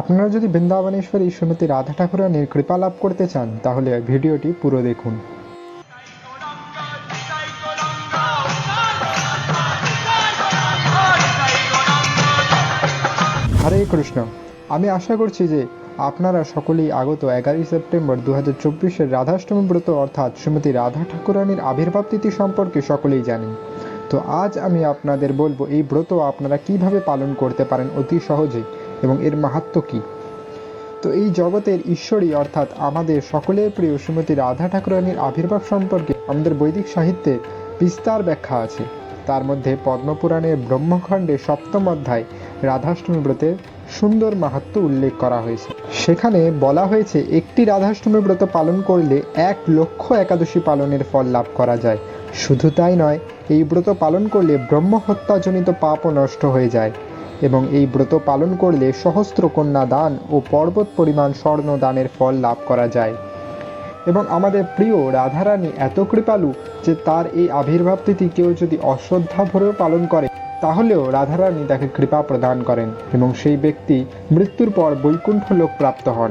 আপনারা যদি বৃন্দাবনেশ্বরী শ্রীমতী রাধা ঠাকুরানীর কৃপা লাভ করতে চান, তাহলে ভিডিওটি পুরো দেখুন। হরে কৃষ্ণ। আমি আশা করছি যে আপনারা সকলেই আগত এগারোই সেপ্টেম্বর দু হাজার চব্বিশের রাধাষ্টমী ব্রত, অর্থাৎ শ্রীমতী রাধা ঠাকুরানীর আবির্ভাব তিথি সম্পর্কে সকলেই জানেন। তো আজ আমি আপনাদের বলব, এই ব্রত আপনারা কীভাবে পালন করতে পারেন অতি সহজে এবং এর মাহাত্ম্য কী? তো এই জগতের ঈশ্বরী অর্থাৎ আমাদের সকলের প্রিয় শ্রীমতী রাধা ঠাকুরানীর আবির্ভাব সম্পর্কে আমাদের বৈদিক সাহিত্যে বিস্তার ব্যাখ্যা আছে। তার মধ্যে পদ্মপুরাণের ব্রহ্মখণ্ডে সপ্তম অধ্যায় রাধাষ্টমী ব্রতের সুন্দর মাহাত্ম্য উল্লেখ করা হয়েছে। সেখানে বলা হয়েছে, একটি রাধাষ্টমী ব্রত পালন করলে এক লক্ষ একাদশী পালনের ফল লাভ করা যায়। শুধু তাই নয়, এই ব্রত পালন করলে ব্রহ্ম হত্যাজনিত পাপও নষ্ট হয়ে যায়। এবং এই ব্রত পালন করলে সহস্র কন্যা দান ও পর্বত পরিমাণ স্বর্ণ দানের ফল লাভ করা যায়। এবং আমাদের প্রিয় রাধারানী এত কৃপালু যে তার এই আবির্ভাব কেউ যদি অশ্রদ্ধা ভরেও পালন করে, তাহলেও রাধারানী তাকে কৃপা প্রদান করেন এবং সেই ব্যক্তি মৃত্যুর পর বৈকুণ্ঠ লোক প্রাপ্ত হন।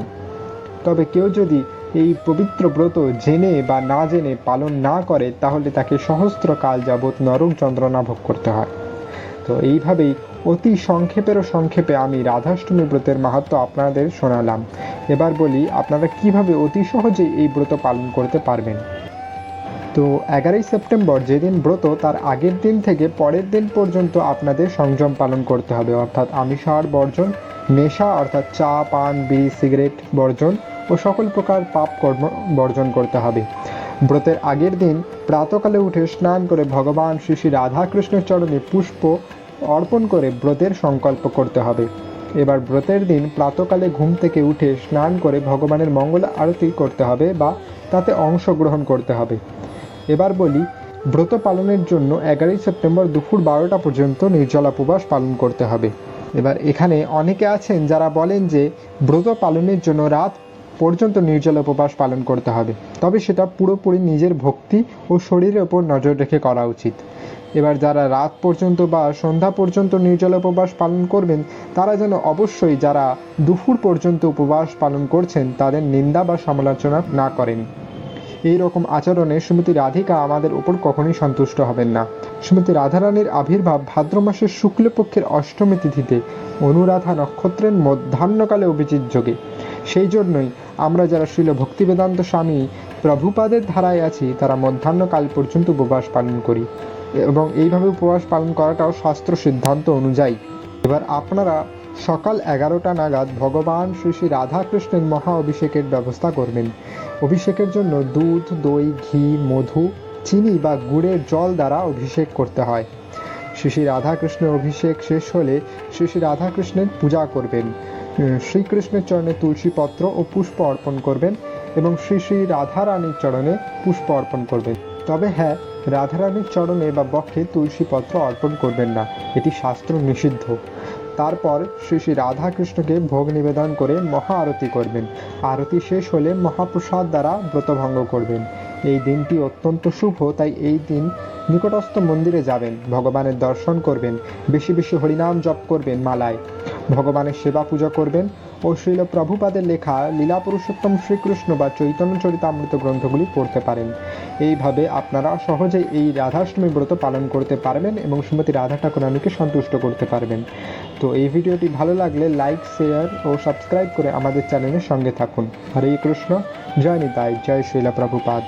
তবে কেউ যদি এই পবিত্র ব্রত জেনে বা না জেনে পালন না করে, তাহলে তাকে সহস্র কাল যাবৎ নরক যন্ত্রণা ভোগ করতে হয়। তো এইভাবেই অতি সংক্ষেপেরও সংক্ষেপে আমি রাধাষ্টমী ব্রতের মাহাত্ম আপনাদের শোনালাম। এবার বলি, আপনারা কীভাবে অতি সহজেই এই ব্রত পালন করতে পারবেন? তো এগারোই সেপ্টেম্বর যেদিন ব্রত, তার আগের দিন থেকে পরের দিন পর্যন্ত আপনাদের সংযম পালন করতে হবে। অর্থাৎ আমিষাহার বর্জন, নেশা, অর্থাৎ চা, পান, বিড়ি, সিগারেট বর্জন ও সকল প্রকার পাপ কর্ম বর্জন করতে হবে। ব্রতের আগের দিন প্রাতকালে উঠে স্নান করে ভগবান শ্রী শ্রী রাধাকৃষ্ণের চরণে পুষ্প অর্পণ করে ব্রতের সংকল্প করতে হবে। এবার ব্রতের দিন প্রাতকালে ঘুম থেকে উঠে স্নান করে ভগবানের মঙ্গল আরতি করতে হবে বা তাতে অংশগ্রহণ করতে হবে। এবার বলি, ব্রত পালনের জন্য এগারোই সেপ্টেম্বর দুপুর বারোটা পর্যন্ত নির্জলা উপবাস পালন করতে হবে। এবার এখানে অনেকে আছেন যারা বলেন যে ব্রত পালনের জন্য রাত পর্যন্ত নির্জলা উপবাস পালন করতে হবে। তবে সেটা পুরোপুরি নিজের ভক্তি ও শরীরের ওপর নজর রেখে করা উচিত। এবার যারা রাত পর্যন্ত বা সন্ধ্যা পর্যন্ত নির্জলা উপবাস পালন করবেন, তারা যেন অবশ্যই যারা দুপুর পর্যন্ত উপবাস পালন করছেন, তাদের নিন্দা বা সমালোচনা না করেন। এই রকম আচরণে শ্রীমতী রাধিকা আমাদের উপর কখনোই সন্তুষ্ট হবেন না। শ্রীমতী রাধারানীর আবির্ভাব ভাদ্র মাসের শুক্লপক্ষের অষ্টমী তিথিতে অনুরাধা নক্ষত্রের মধ্যাহ্নকালে অভিজিৎ যোগে। সেই জন্যই আমরা যারা শিল ভক্তিবেদান্ত স্বামী প্রভুপাদের ধারায় আছি, তারা মধ্যাহ্নকাল পর্যন্ত উপবাস পালন করি। এবং এইভাবে উপবাস পালন করাটাও শাস্ত্র সিদ্ধান্ত অনুযায়ী। এবার আপনারা সকাল এগারোটা নাগাদ ভগবান শ্রী শ্রী রাধাকৃষ্ণের মহা অভিষেকের ব্যবস্থা করবেন অভিষেকের জন্য দুধ, দই, ঘি, মধু, চিনি বা গুড়ের জল দ্বারা অভিষেক করতে হয়। শ্রী শ্রী রাধাকৃষ্ণের অভিষেক শেষ হলে শ্রী শ্রী রাধাকৃষ্ণের পূজা করবেন। শ্রীকৃষ্ণের চরণে তুলসী পত্র ও পুষ্প অর্পণ করবেন। এবং শ্রী শ্রী রাধারানীর চরণে পুষ্প অর্পণ করবেন তবে হ্যাঁ রাধারানীর চরণে বা বক্ষে তুলসী পত্র অর্পণ করবেন না, এটি শাস্ত্র নিষিদ্ধ। তারপর শ্রী শ্রী রাধাকৃষ্ণকে ভোগ নিবেদন করে মহা আরতি করবেন। আরতি শেষ হলে মহাপ্রসাদ দ্বারা ব্রতভঙ্গ করবেন। এই দিনটি অত্যন্ত শুভ, তাই এই দিন নিকটস্থ মন্দিরে যাবেন, ভগবানের দর্শন করবেন, বেশি বেশি হরিনাম জপ করবেন মালায়। ভগবানের সেবা পূজা করবেন ও শ্রীল প্রভুপাদের লেখা লীলা পুরুষোত্তম শ্রীকৃষ্ণ বা চৈতন্য চরিতামৃত গ্রন্থগুলি পড়তে পারেন। এইভাবে আপনারা সহজেই এই রাধাষ্টমী ব্রত পালন করতে পারবেন এবং শ্রীমতী রাধা ঠাকুরানীকে সন্তুষ্ট করতে পারবেন। তো এই ভিডিওটি ভালো লাগলে লাইক, শেয়ার ও সাবস্ক্রাইব করে আমাদের চ্যানেলের সঙ্গে থাকুন। হরে কৃষ্ণ, জয় নিতাই, জয় শ্রীলা প্রভুপাদ।